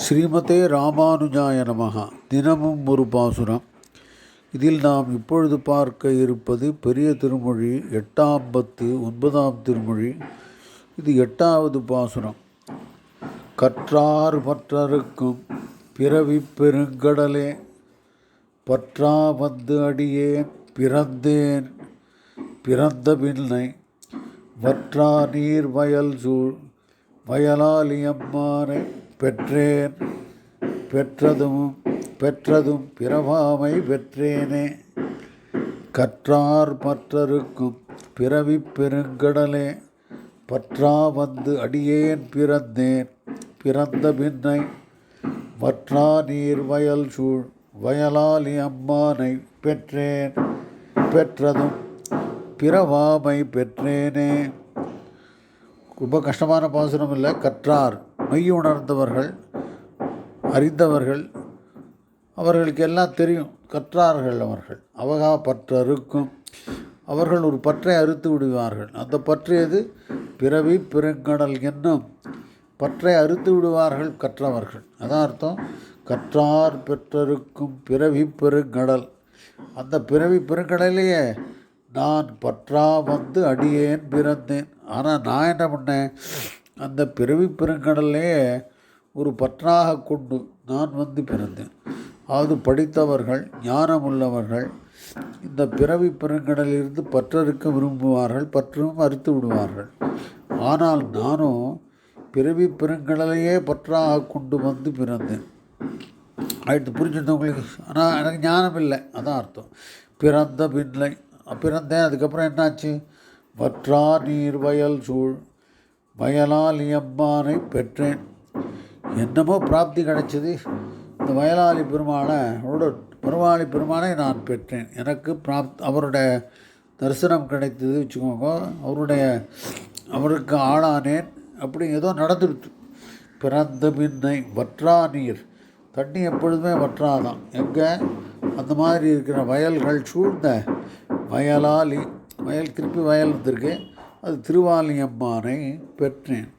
ஸ்ரீமதே ராமானுஜாய நமகா தினமும் ஒரு பாசுரம். இதில் நாம் இப்பொழுது பார்க்க இருப்பது பெரிய திருமொழி எட்டாம் பத்து ஒன்பதாம் திருமொழி. இது எட்டாவது பாசுரம். கற்றார் பற்றருக்கும் பிறவி பெருங்கடலே. பற்றா வந்து அடியேன் பிறந்தேன் பிறந்த பின்னை வற்றா நீர் வயல் சூழ் வயலாலியம்மானை பெற்றேன். பெற்றதும் பெற்றதும் பிறவாமை பெற்றேனே. கற்றார் மற்றருக்கும் பிறவி பெருங்கடலே. பற்றா வந்து அடியேன் பிறந்தேன். பிறந்த பின்னை வற்றா நீர் வயல் சூழ் வயலாளி அம்மானை பெற்றேன். பெற்றதும் பிறவாமை பெற்றேனே. ரொம்ப கஷ்டமான பாசுரம் இல்லை. கற்றார் மெய்யுணர்ந்தவர்கள் அறிந்தவர்கள் அவர்களுக்கு எல்லாம் தெரியும். கற்றார்கள் அவர்கள். அவகா பற்றறுக்கும் அவர்கள் ஒரு பற்றை அறுத்து விடுவார்கள். அந்த பற்றியது பிறவி பெருங்கடல் என்னும் பற்றை அறுத்து விடுவார்கள் கற்றவர்கள். அதான் அர்த்தம். கற்றார் பெற்றருக்கும் பிறவி பெருங்கடல். அந்த பிறவி பெருங்கடலையே நான் பற்றா வந்து அடியேன் பிறந்தேன். ஆனால் நான் என்ன பண்ணேன்? அந்த பிறவி பெருங்கடலே ஒரு பற்றாக கொண்டு நான் வந்து பிறந்தேன். அது படித்தவர்கள் ஞானம் உள்ளவர்கள் இந்த பிறவி பெருங்கடலிலிருந்து பற்றறுக்க விரும்புவார்கள் பற்றும் அறுத்து விடுவார்கள். ஆனால் நானும் பிறவி பெருங்கடலையே பற்றாக கொண்டு வந்து பிறந்தேன். அடுத்து புரிஞ்சுட்டு உங்களுக்கு? ஆனால் எனக்கு ஞானம் இல்லை. அதான் அர்த்தம். பிறந்த பின்லை பிறந்தேன் அதுக்கப்புறம் என்னாச்சு? வற்றா நீர் வயல் சூழ் வயலால் பெற்றேன். என்னமோ பிராப்தி கிடைச்சது. இந்த வயலாளி பெருமானை அவரோட பெருமாளி பெருமானை நான் பெற்றேன். எனக்கு பிராப் அவருடைய தரிசனம் கிடைத்தது வச்சுக்கோங்க. அவருடைய அவருக்கு ஆளானேன். அப்படி ஏதோ நடந்துடுச்சு பிறந்த பின்னை வற்றா நீர். தண்ணி எப்பொழுதுமே வற்றாதான். எங்கே? அந்த மாதிரி இருக்கிற வயல்கள் சூழ்ந்த வயலாளி வயல் திருப்பி வயல் வந்திருக்கு. அது திருவாலியம்மானை பெற்றேன்.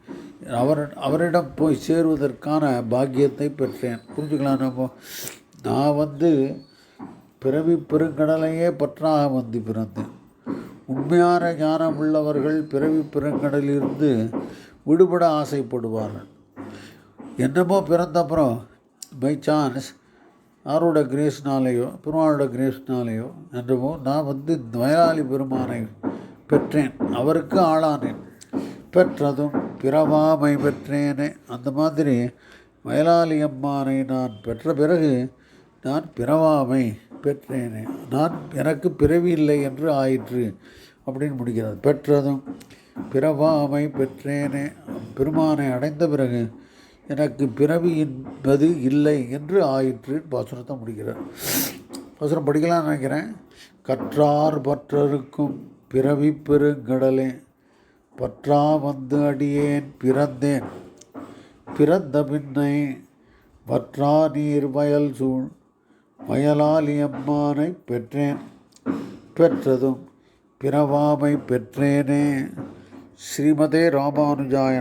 அவர் அவரிடம் போய் சேருவதற்கான பாக்கியத்தை பெற்றேன். புரிஞ்சுக்கலாம் நம்ம நான் வந்து பிறவி பெருங்கடலையே பற்றாக வந்து பிறந்தேன். உண்மையான ஞானம் உள்ளவர்கள் பிறவி பெருங்கடலிருந்து விடுபட ஆசைப்படுவார்கள். என்னமோ பிறந்தப்புறம் பை சான்ஸ் யாரோட கிரேஸ்னாலேயோ பெருமாளோட கிரேஸ்னாலேயோ என்னமோ நான் வந்து இந்த வயலாளி பெருமானை பெற்றேன் அவருக்கு ஆளானேன். பெற்றதும் பிறவாமை பெற்றேனே. அந்த மாதிரி வயலாளி அம்மானை நான் பெற்ற பிறகு நான் பிறவாமை பெற்றேனே. நான் எனக்கு பிறவி இல்லை என்று ஆயிற்று அப்படின்னு முடிக்கிறது பெற்றதும் பிறவாமை பெற்றேனே. பெருமானை அடைந்த பிறகு எனக்கு பிறவி என்பது இல்லை என்று ஆயிற்று பாசுரத்தை முடிக்கிறார். பாசுரம் படிக்கலாம்னு நினைக்கிறேன். கற்றார் பற்றருக்கும் பிறவி பெருங்கடலே பற்றா வந்து அடியேன் பிறந்தேன். பிறந்த பின்னை வற்றா நீர் வயல் சூழ் வயலாலி அம்மானை பெற்றேன். பெற்றதும் பிறவாமை பெற்றேனே. ஸ்ரீமதே ராமானுஜாய